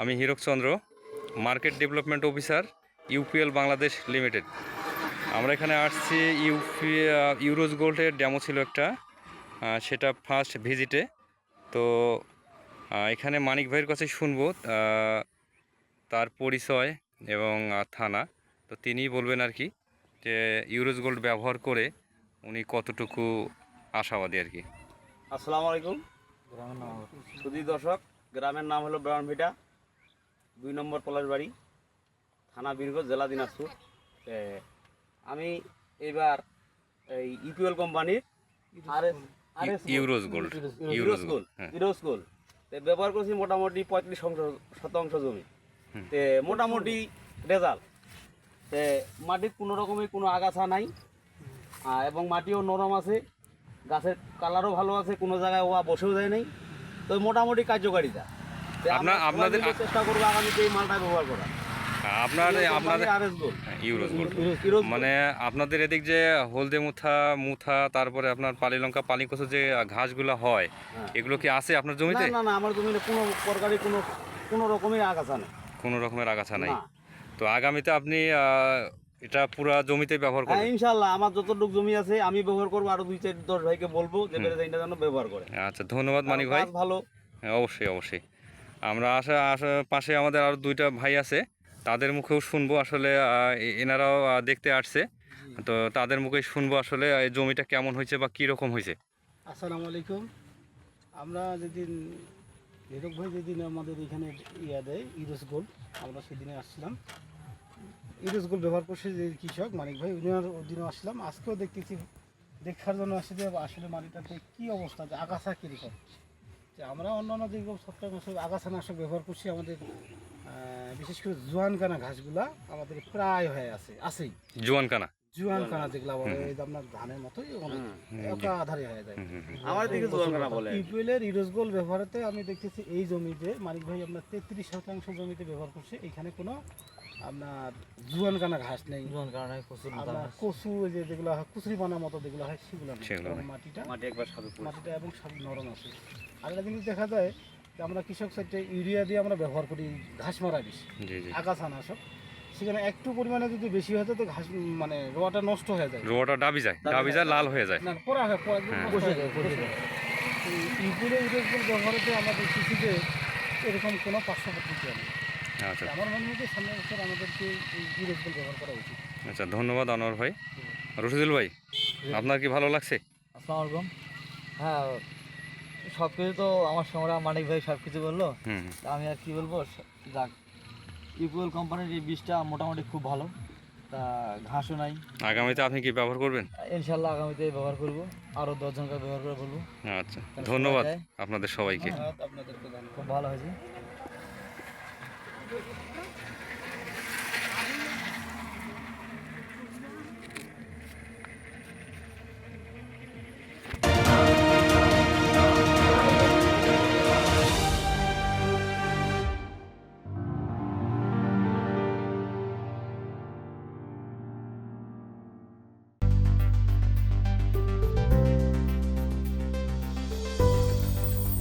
আমি Hirak Chandra market development officer UPL Bangladesh limited আমরা এখানে আসছি ইউপি ইউরোজ গোল্ডের ড্যামো ছিল একটা সেটা ফার্স্ট ভিজিটে তো এখানে মানিক ভাইয়ের কাছে শুনব তার পরিচয় এবং থানা। তো তিনিই বলবেন আর কি, যে ইউরোজ গোল্ড ব্যবহার করে উনি কতটুকু আশাবাদী আর কি। আসসালামু আলাইকুম। সুদী দর্শক গ্রামের নাম হলো ব্রাউনভিটা দুই নম্বর পলাশবাড়ি থানা বীরগঞ্জ জেলা দিনাজপুর। আমি এবার এই ইপিএল কোম্পানির আর ইউরোজ গোল্ড ইউরোজ ইউরোজ গোল্ড ইউরোজ গোল ব্যবহার করছি মোটামুটি পঁয়ত্রিশ শতাংশ- শতাংশ জমি। তে মোটামুটি রেজাল্ট। তে মাটির কোনো রকমের কোনো আগাছা নাই। এবং মাটিও নরম আছে। গাছের কালারও ভালো আছে কোনো জায়গায় ওয়া বসেও যায় নাই। তো মোটামুটি কার্যকারিতা। আপনার- আপনাদের- চেষ্টা করব আগামীতে এই মালটা ব্যবহার করা আপনার আপনাদের আরএস গোল ইউরোজ গোল্ড। মানে আপনাদের এদিক যে হলদে মুথা মুথা তারপরে আপনার পালি লঙ্কা পালি কচু যে ঘাসগুলো হয় হ্যাঁ। এগুলো কি আছে আপনার জমিতে? না না আমার জমিতে কোনো প্রকারই কোনো কোনো রকমের আগাছা নেই। কোনো রকমের আগাছা নাই। তো আগামীতে আপনি আহ, এটা পুরা জমিতে ব্যবহার হ্যাঁ করবেন ইনশাল্লাহ আমার যতটুকু জমি আছে আমি ব্যবহার করব আরও দুই চার দশ ভাইকে বলব যে। বেড়ে যেন ব্যবহার করে। আচ্ছা ধন্যবাদ মানিক ভাই। ভালো। হ্যাঁ, অবশ্যই অবশ্যই। আমরা আসা আসা পাশে আমাদের আরও দুইটা ভাই আছে তাদের মুখেও শুনব আসলে এনারাও দেখতে আসছে। তো তাদের মুখে শুনব আসলে এই জমিটা কেমন হয়েছে বা কী রকম হয়েছে। আসসালামু আলাইকুম। আমরা যেদিন হীরক ভাই যেদিন আমাদের এখানে ইয়া দেয় ইরোস গোল্ড আমরা সেদিনে আসছিলাম। ইরোস গোল্ড ব্যবহার করছে যে কৃষক মানিক ভাই উনার অধীনে আসলাম। আজকেও দেখতেছি, দেখার জন্য আসছে যে আসলে মাটিটাতে কী অবস্থা, যে আগাছা কীরকম। যে আমরা অন্যান্য যেরকম সপ্তাহ নাশক, আগাছা নাশক ব্যবহার করছি, আমাদের বিশেষ করে জোয়ানকানা ঘাসগুলা আমাদের প্রায় হয়ে আছে, আছেই। জোয়ান কানা জোয়ান কানা যেগুলা বলে এই আপনার ধানের মতোই অনেক একাধারে হয়ে যায়। আমার দিকে জোয়ানখানা বলে। ইউপিএলের ইরোজ গোল ব্যবহারেতে আমি দেখতেছি এই জমিতে মানিক ভাই আপনার তেত্রিশ শতাংশ জমিতে ব্যবহার করছে। এখানে কোনো আপনার জুয়ান কানা ঘাস নেই। আপনার কচু ওই যে যেগুলো হয় কুচুরি পানার মতো যেগুলো হয় সেগুলো। মাটিটা মাটি একবার মাটিটা এবং সব নরম আছে। আর একটা জিনিস দেখা যায় যে আমরা কৃষক সাইডে ইউরিয়া দিয়ে আমরা ব্যবহার করি ঘাস মারা বিষ। জি জি। আগাছা নাশক সেখানে একটু পরিমাণে যদি বেশি হতো তো ঘাস মানে রোয়াটা নষ্ট হয়ে যায়। রোয়াটা ডাবি যায় ডাবি যায় লাল হয়ে যায়। না পড়া হয় পড়া একদম হ্যাঁ। যায়, বসে যায়। ইউরিয়াগুলো ব্যবহারেতে আমরা দেখতেছি এরকম কোনো পার্শ্ব প্রতিক্রিয়া নেই। আচ্ছা। আমার মনে হয় যে সামনের বছর আমাদেরকে এই ইউরিয়াগুলো ব্যবহার করা উচিত। আচ্ছা ধন্যবাদ আনোয়ার ভাই। রশিদুল ভাই আপনার কি ভালো লাগছে? আসসালামু আলাইকুম। হ্যাঁ সব কিছু তো আমার সঙ্গে মানিক ভাই সব কিছু বলল। হুম হুম। তা আমি আর কি বলব? যাক। ইকুয়াল কোম্পানির এই বীজটা মোটামুটি খুব ভালো। তা ঘাসও নাই। আগামীতে আপনি কি ব্যবহার করবেন? ইনশাল্লাহ আগামীতে ব্যবহার করব। আরও দশজনকে ব্যবহার করে বলব। আচ্ছা ধন্যবাদ আপনাদের সবাইকে। আপনাদেরকে খুব ভালো হয়েছে।